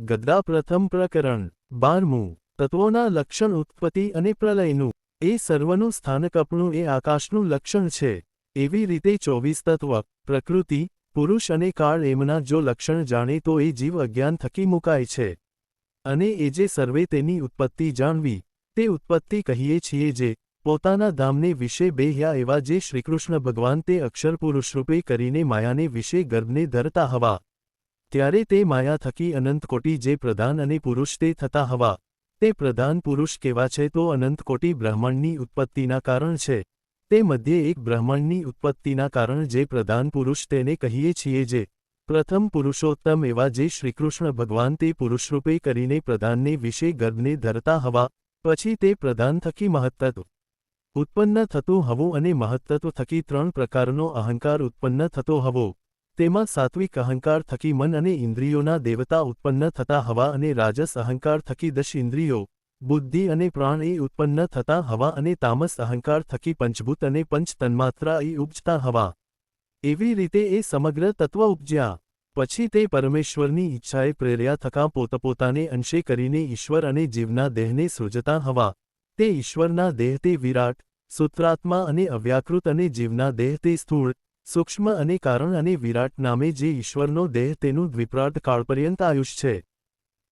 ગદ્દા પ્રથમ પ્રકરણ, બારમું, તત્વોના લક્ષણ ઉત્પત્તિ અને પ્રલયનું. એ સર્વનું સ્થાનકપણું એ આકાશનું લક્ષણ છે. એવી રીતે ચોવીસ તત્વ, પ્રકૃતિ, પુરુષ અને કાળ એમના જો લક્ષણ જાણે તો એ જીવ અજ્ઞાન થકી મુકાય છે. અને એ જે સર્વે તેની ઉત્પત્તિ જાણવી, તે ઉત્પત્તિ કહીએ છીએ જે, પોતાના ધામને વિશે બેહ્યા એવા જે શ્રીકૃષ્ણ ભગવાન તે અક્ષર પુરુષરૂપે કરીને માયાને વિશે ગર્ભને ધરતા હવા. ત્યારે તે માયા થકી અનંતકોટી જે પ્રધાન અને પુરુષ તે થતા હવા. તે પ્રધાન પુરુષ કેવા છે તો અનંતકોટી બ્રહ્માંડની ઉત્પત્તિના કારણ છે. તે મધ્યે એક બ્રહ્માંડની ઉત્પત્તિના કારણ જે પ્રધાન પુરુષ તેને કહીએ છીએ જે પ્રથમ પુરુષોત્તમ એવા જે શ્રીકૃષ્ણ ભગવાન તે પુરુષરૂપે કરીને પ્રધાનને વિશે ગર્ભને ધરતા હવા. પછી તે પ્રધાન થકી મહત્તત્વ ઉત્પન્ન થતું હવું અને મહત્તત્વ થકી ત્રણ પ્રકારનો અહંકાર ઉત્પન્ન થતો હવો. તેમાં સાત્વિક અહંકાર થકી મન અને ઇન્દ્રિયોના દેવતા ઉત્પન્ન થતા હવા અને રાજસ અહંકાર થકી દશ ઇન્દ્રિયો, બુદ્ધિ અને પ્રાણ એ ઉત્પન્ન થતા હવા અને તામસ અહંકાર થકી પંચભૂત અને પંચ તન્માત્રા એ ઉપજતા હવા. એવી રીતે એ સમગ્ર તત્વ ઉપજ્યા. પછી તે પરમેશ્વરની ઈચ્છાએ પ્રેર્યા થકા પોતપોતાને અંશે કરીને ઈશ્વર અને જીવના દેહને સૃજતા હવા. તે ઈશ્વરના દેહ તે વિરાટ, સૂત્રાત્મા અને અવ્યાકૃત અને જીવના દેહ તે સ્થૂળ સૂક્ષ્મ અને કારણ અને વિરાટ નામે જે ઈશ્વરનો દેહ તેનું દ્વિપ્રાર્થ કાળપર્યંત આયુષ છે.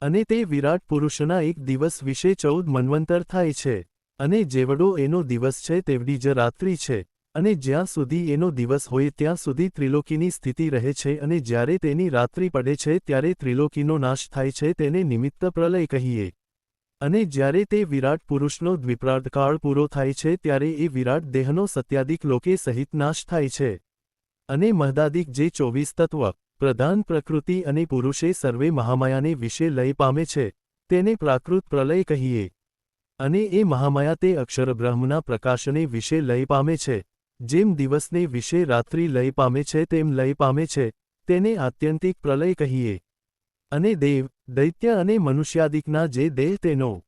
અને તે વિરાટ પુરુષના એક દિવસ વિશે ચૌદ મન્વંતર થાય છે. અને જેવડો એનો દિવસ છે તેવડી જ રાત્રિ છે. અને જ્યાં સુધી એનો દિવસ હોય ત્યાં સુધી ત્રિલોકીની સ્થિતિ રહે છે અને જ્યારે તેની રાત્રિ પડે છે ત્યારે ત્રિલોકીનો નાશ થાય છે તેને નિમિત્ત પ્રલય કહીએ. અને જ્યારે તે વિરાટ પુરુષનો દ્વિપ્રાર્ધકાળ પૂરો થાય છે ત્યારે એ વિરાટ દેહનો સત્યાધિક લોકે સહિત નાશ થાય છે. અને મહદાદિક જે ચોવીસ તત્વ, પ્રધાન પ્રકૃતિ અને પુરુષે સર્વે મહામાયાને વિશે લય પામે છે, તેને પ્રાકૃત પ્રલય કહીએ. અને એ મહામાયા તે અક્ષરબ્રહ્મના પ્રકાશને વિશે લય પામે છે, જેમ દિવસને વિશે રાત્રિ લય પામે છે તેમ લય પામે છે, તેને આત્યંતિક પ્રલય કહીએ. અને દેવ, દૈત્ય અને મનુષ્યાદિકના જે દેહ તેનો